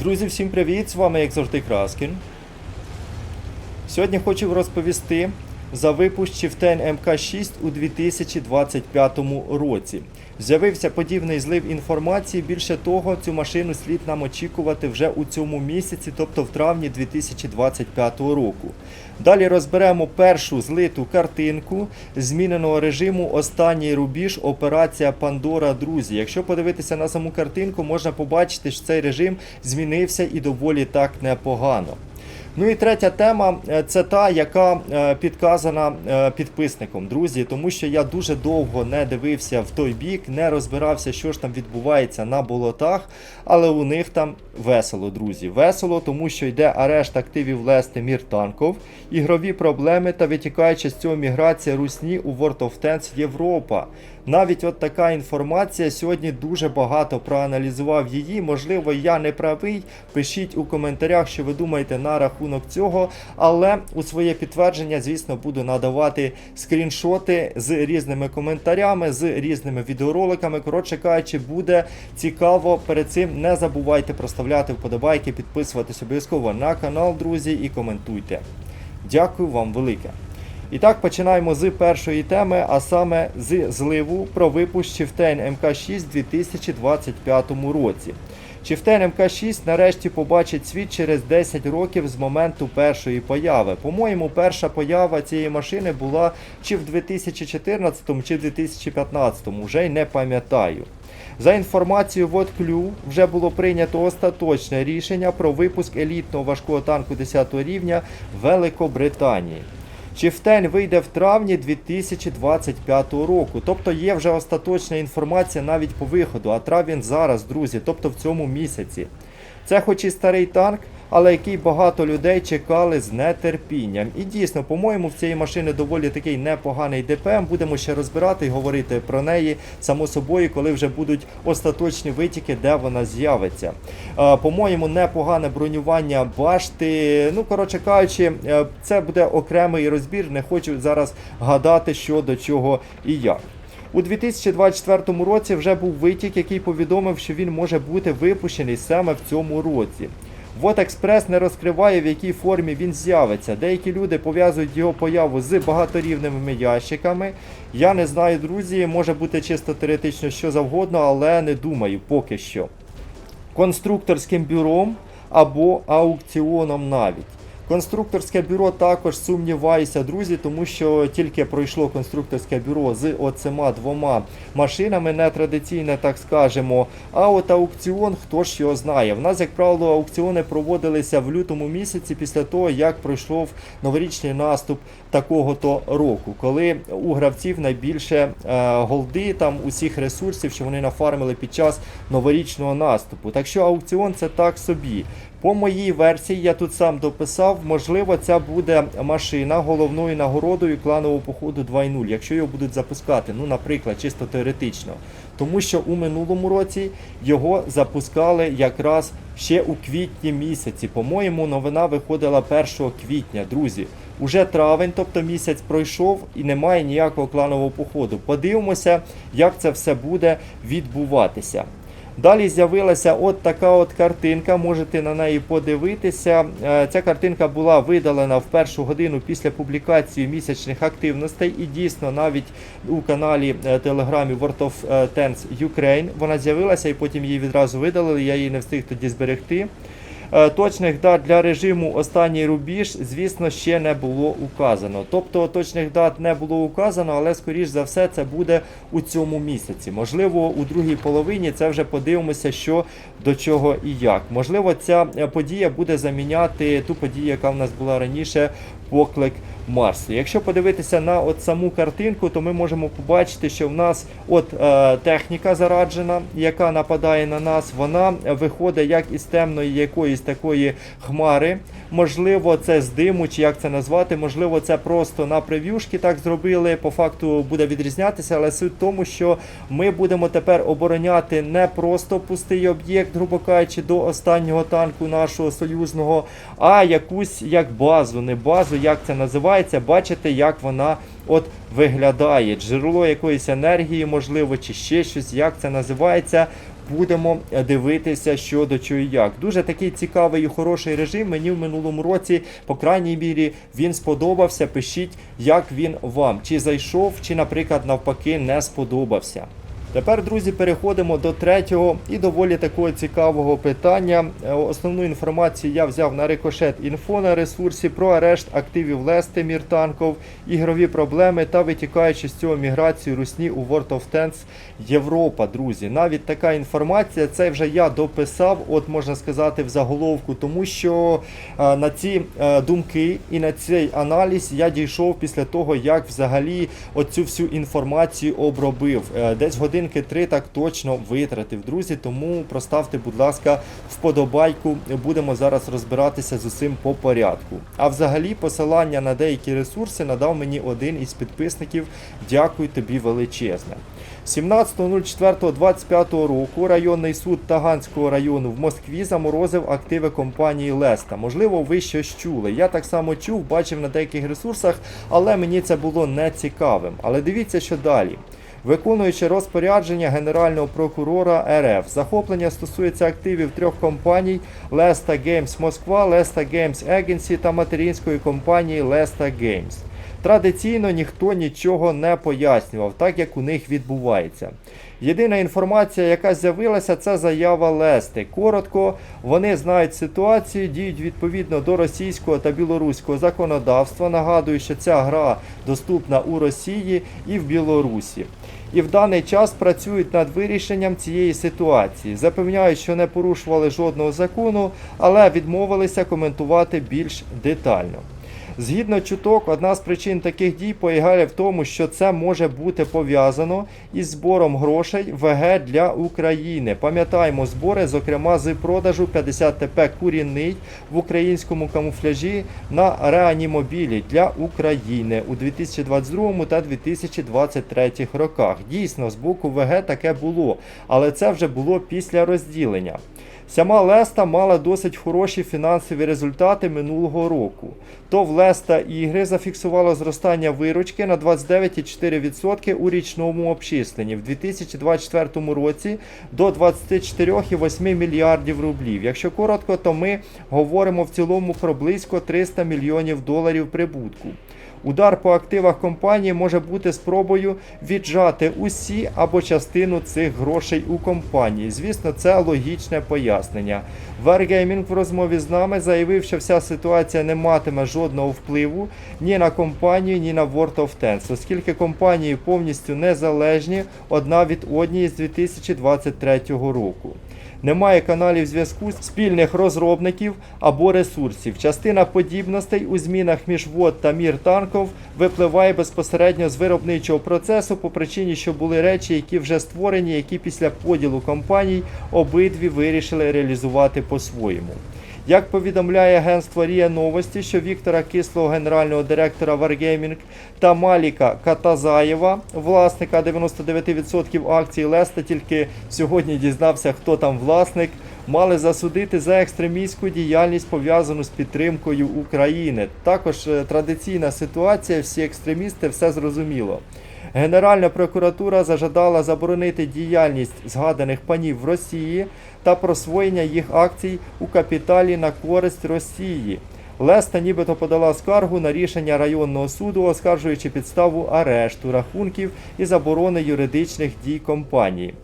Друзі, всім привіт! З вами, як завжди, Краскін. Сьогодні хочу розповісти за випуск Чифтен МК6 у 2025 році. З'явився подібний злив інформації. Більше того, цю машину слід нам очікувати вже у цьому місяці, тобто в травні 2025 року. Далі розберемо першу злиту картинку зміненого режиму Останній рубіж Операція Пандора. Друзі. Якщо подивитися на саму картинку, можна побачити, що цей режим змінився і доволі так непогано. Ну і третя тема е, це та, яка е, підказана е, підписником, друзі, тому що я дуже довго не дивився в той бік, не розбирався, що ж там відбувається на болотах, але у них там весело, друзі. Весело, тому що йде арешт активів Лести Мір Танков, ігрові проблеми та витікаючи з цього міграція русні у World of Tanks Європа. Навіть от така інформація сьогодні дуже багато проаналізував її. Можливо, я не правий. Пишіть у коментарях, що ви думаєте на рахунок цього. Але у своє підтвердження, звісно, буду надавати скріншоти з різними коментарями, з різними відеороликами. Коротше кажучи, буде цікаво. Перед цим не забувайте проставляти вподобайки, підписуватись обов'язково на канал, друзі, і коментуйте. Дякую вам велике. І так починаємо з першої теми, а саме з зливу про випуск Chieftain MK6 у 2025 році. Chieftain MK6 нарешті побачить світ через 10 років з моменту першої появи. По-моєму, перша поява цієї машини була чи в 2014, чи в 2015, вже й не пам'ятаю. За інформацією Водклю, вже було прийнято остаточне рішення про випуск елітного важкого танку 10 рівня Великобританії. Чифтень вийде в травні 2025 року. Тобто є вже остаточна інформація навіть по виходу, а травень зараз, друзі, тобто в цьому місяці. Це хоч і старий танк, але який багато людей чекали з нетерпінням. І дійсно, по-моєму, в цієї машини доволі такий непоганий ДПМ. Будемо ще розбирати і говорити про неї само собою, коли вже будуть остаточні витіки, де вона з'явиться. Е, По-моєму, непогане бронювання башти. Ну, коротше кажучи, е, це буде окремий розбір. Не хочу зараз гадати, що до чого і як. У 2024 році вже був витік, який повідомив, що він може бути випущений саме в цьому році. Вот Експрес не розкриває, в якій формі він з'явиться. Деякі люди пов'язують його появу з багаторівними ящиками. Я не знаю, друзі, може бути чисто теоретично що завгодно, але не думаю поки що. Конструкторським бюром або аукціоном навіть. Конструкторське бюро також сумніваюся, друзі, тому що тільки пройшло конструкторське бюро з оцима двома машинами, нетрадиційне, так скажемо. А от аукціон, хто ж його знає. В нас, як правило, аукціони проводилися в лютому місяці після того, як пройшов новорічний наступ такого-то року, коли у гравців найбільше е, голди, там усіх ресурсів, що вони нафармили під час новорічного наступу. Так що аукціон це так собі. По моїй версії, я тут сам дописав, можливо, ця буде машина головною нагородою кланового походу 2.0, якщо його будуть запускати, ну, наприклад, чисто теоретично. Тому що у минулому році його запускали якраз ще у квітні місяці. По-моєму, новина виходила 1 квітня, друзі. Уже травень, тобто місяць пройшов і немає ніякого кланового походу. Подивимося, як це все буде відбуватися. Далі з'явилася от така от картинка, можете на неї подивитися. Е, Ця картинка була видалена в першу годину після публікації місячних активностей, і дійсно навіть у каналі е, телеграмі World of е, Tanks Ukraine вона з'явилася, і потім її відразу видалили. Я її не встиг тоді зберегти. Е, Точних дат для режиму останній рубіж, звісно, ще не було указано. Тобто точних дат не було указано, але скоріш за все це буде у цьому місяці. Можливо, у другій половині це вже подивимося, що до чого і як. Можливо, ця подія буде заміняти ту подію, яка в нас була раніше, поклик Марсу. Якщо подивитися на от саму картинку, то ми можемо побачити, що в нас от е, техніка зараджена, яка нападає на нас, вона виходить як із темної якоїсь такої хмари. Можливо, це з диму, чи як це назвати, можливо, це просто на прев'юшки так зробили. По факту буде відрізнятися, але суть в тому, що ми будемо тепер обороняти не просто пустий об'єкт, грубо кажучи, до останнього танку нашого союзного, а якусь як базу, не базу, як це називається. Бачите, як вона от виглядає. Джерело якоїсь енергії, можливо, чи ще щось, як це називається. будемо е, дивитися, що до чого і як. Дуже такий цікавий і хороший режим. Мені в минулому році, по крайній мірі, він сподобався. Пишіть, як він вам, чи зайшов, чи, наприклад, навпаки, не сподобався. Тепер, друзі, переходимо до третього і доволі такого цікавого питання. Е, Основну інформацію я взяв на Рикошет Інфо на ресурсі про арешт активів Лести Міртанков, ігрові проблеми та витікаючи з цього міграцію русні у World of Tanks Європа, друзі. Навіть така інформація, це вже я дописав, от можна сказати, в заголовку, тому що е, на ці е, думки і на цей аналіз я дійшов після того, як взагалі оцю всю інформацію обробив. Десь годинки три так точно витратив, друзі. Тому проставте, будь ласка, вподобайку. Будемо зараз розбиратися з усім по порядку. А взагалі, посилання на деякі ресурси надав мені один із підписників. Дякую тобі величезне. 17.04.25 року районний суд Таганського району в Москві заморозив активи компанії Леста. Можливо, ви щось чули. Я так само чув, бачив на деяких ресурсах, але мені це було не цікавим. Але дивіться, що далі. Виконуючи розпорядження Генерального прокурора РФ, захоплення стосується активів трьох компаній Lesta Games Москва, Lesta Games Agency та материнської компанії Lesta Games. Традиційно ніхто нічого не пояснював, так як у них відбувається. Єдина інформація, яка з'явилася, це заява Лести. Коротко, вони знають ситуацію, діють відповідно до російського та білоруського законодавства. Нагадую, що ця гра доступна у Росії і в Білорусі. І в даний час працюють над вирішенням цієї ситуації. Запевняють, що не порушували жодного закону, але відмовилися коментувати більш детально. Згідно чуток, одна з причин таких дій полягає в тому, що це може бути пов'язано із збором грошей ВГ для України. Пам'ятаємо збори, зокрема з продажу 50 ТП курінний в українському камуфляжі на реанімобілі для України у 2022 та 2023 роках. Дійсно, з боку ВГ таке було, але це вже було після розділення. Сама Леста мала досить хороші фінансові результати минулого року. То в Леста ігри зафіксувало зростання виручки на 29,4% у річному обчисленні в 2024 році до 24,8 мільярдів рублів. Якщо коротко, то ми говоримо в цілому про близько 300 мільйонів доларів прибутку. Удар по активах компанії може бути спробою віджати усі або частину цих грошей у компанії. Звісно, це логічне пояснення. Wargaming в розмові з нами заявив, що вся ситуація не матиме жодного впливу ні на компанію, ні на World of Tanks, оскільки компанії повністю незалежні одна від однієї з 2023 року. Немає каналів зв'язку спільних розробників або ресурсів. Частина подібностей у змінах між ВОД та мір танков випливає безпосередньо з виробничого процесу по причині, що були речі, які вже створені, які після поділу компаній обидві вирішили реалізувати по-своєму. Як повідомляє агентство Рія Новості, що Віктора Кислого, генерального директора Wargaming, та Маліка Катазаєва, власника 99% акцій Леста, тільки сьогодні дізнався, хто там власник, мали засудити за екстремістську діяльність пов'язану з підтримкою України. Також е, традиційна ситуація, всі екстремісти, все зрозуміло. Генеральна прокуратура зажадала заборонити діяльність згаданих панів в Росії та просвоєння їх акцій у капіталі на користь Росії. Леста нібито подала скаргу на рішення районного суду, оскаржуючи підставу арешту рахунків і заборони юридичних дій компанії.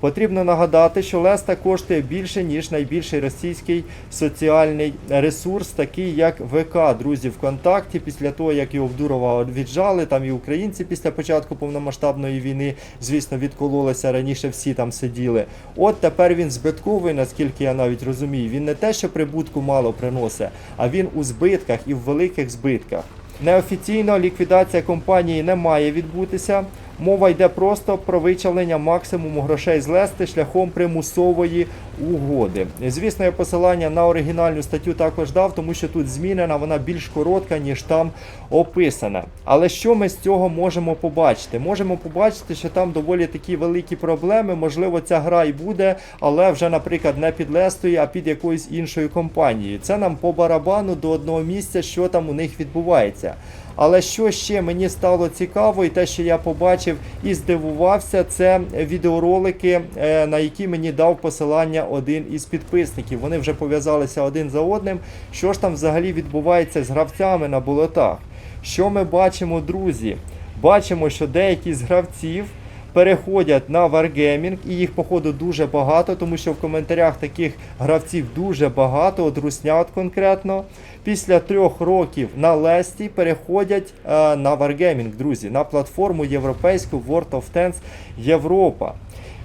Потрібно нагадати, що Леста коштує більше, ніж найбільший російський соціальний ресурс, такий як ВК, друзі, ВКонтакті. Після того, як його в Дурова віджали, там і українці після початку повномасштабної війни, звісно, відкололися. Раніше всі там сиділи. От тепер він збитковий, наскільки я навіть розумію. Він не те, що прибутку мало приносить, а він у збитках і в великих збитках. Неофіційно ліквідація компанії не має відбутися. Мова йде просто про вичавлення максимуму грошей з лести шляхом примусової угоди. Звісно, я посилання на оригінальну статтю також дав, тому що тут змінена, вона більш коротка, ніж там описана. Але що ми з цього можемо побачити? Можемо побачити, що там доволі такі великі проблеми. Можливо, ця гра і буде, але вже, наприклад, не під Лестою, а під якоюсь іншою компанією. Це нам по барабану до одного місця, що там у них відбувається. Але що ще мені стало цікаво, і те, що я побачив і здивувався, це відеоролики, е, на які мені дав посилання один із підписників. Вони вже пов'язалися один за одним. Що ж там взагалі відбувається з гравцями на болотах? Що ми бачимо, друзі? Бачимо, що деякі з гравців переходять на Wargaming, і їх, походу, дуже багато, тому що в коментарях таких гравців дуже багато, от руснят конкретно. Після трьох років на Лесті переходять е, на Wargaming, друзі, на платформу європейську World of Tanks Європа.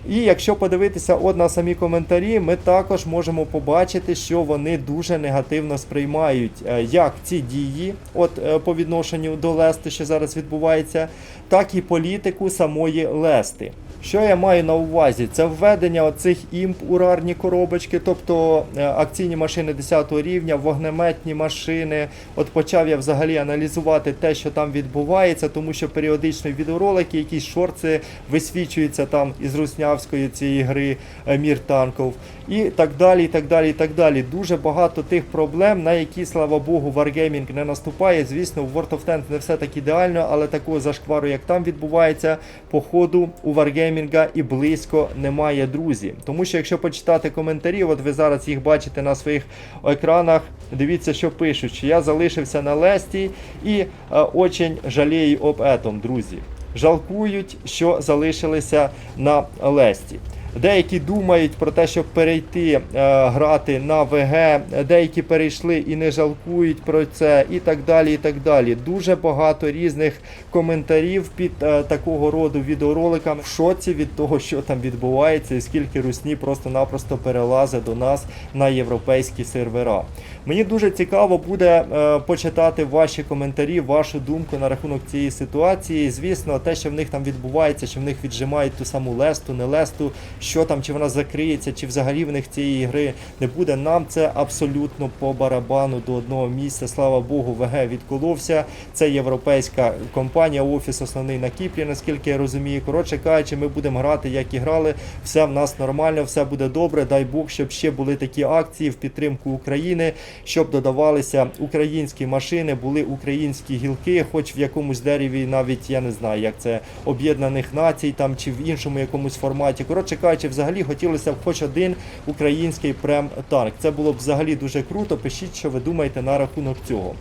І якщо подивитися от на самі коментарі, ми також можемо побачити, що вони дуже негативно сприймають е, як ці дії, от е, по відношенню до Лести, що зараз відбувається, так і політику самої Лести. Що я маю на увазі? Це введення оцих імп урарні коробочки, тобто е, акційні машини 10 рівня, вогнеметні машини. От почав я взагалі аналізувати те, що там відбувається, тому що періодично відеоролики, якісь шорти висвічуються там із руснявської цієї гри е, Мір танків. І так далі, і так далі, і так далі. Дуже багато тих проблем, на які, слава Богу, Wargaming не наступає. Звісно, в World of Tanks не все так ідеально, але такого зашквару, як там відбувається, по ходу у Wargaming і близько немає, друзі. Тому що якщо почитати коментарі, от ви зараз їх бачите на своїх екранах, дивіться, що пишуть, що я залишився на Лесті і е, очень жалію об етом, друзі. Жалкують, що залишилися на Лесті. Деякі думають про те, щоб перейти е, грати на ВГ, деякі перейшли і не жалкують про це, і так далі. і так далі. Дуже багато різних коментарів під е, такого роду відеороликами в шоці від того, що там відбувається, і скільки русні просто-напросто перелазить до нас на європейські сервера. Мені дуже цікаво буде е, почитати ваші коментарі, вашу думку на рахунок цієї ситуації. Звісно, те, що в них там відбувається, що в них віджимають ту саму лесту, не лесту, що там, чи вона закриється, чи взагалі в них цієї гри не буде. Нам це абсолютно по барабану до одного місця. Слава Богу, ВГ відколовся. Це європейська компанія, офіс основний на Кіпрі, наскільки я розумію. Коротше кажучи, ми будемо грати, як і грали. Все в нас нормально, все буде добре. Дай Бог, щоб ще були такі акції в підтримку України, щоб додавалися українські машини, були українські гілки, хоч в якомусь дереві, навіть я не знаю, як це об'єднаних націй там чи в іншому якомусь форматі. Коротше кажучи, взагалі хотілося б хоч один український прем-танк. Це було б взагалі дуже круто. Пишіть, що ви думаєте на рахунок цього.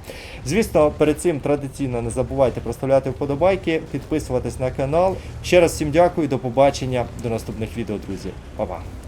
Звісно, перед цим традиційно не забувайте проставляти вподобайки, підписуватись на канал. Ще раз всім дякую, до побачення, до наступних відео, друзі. Па-па!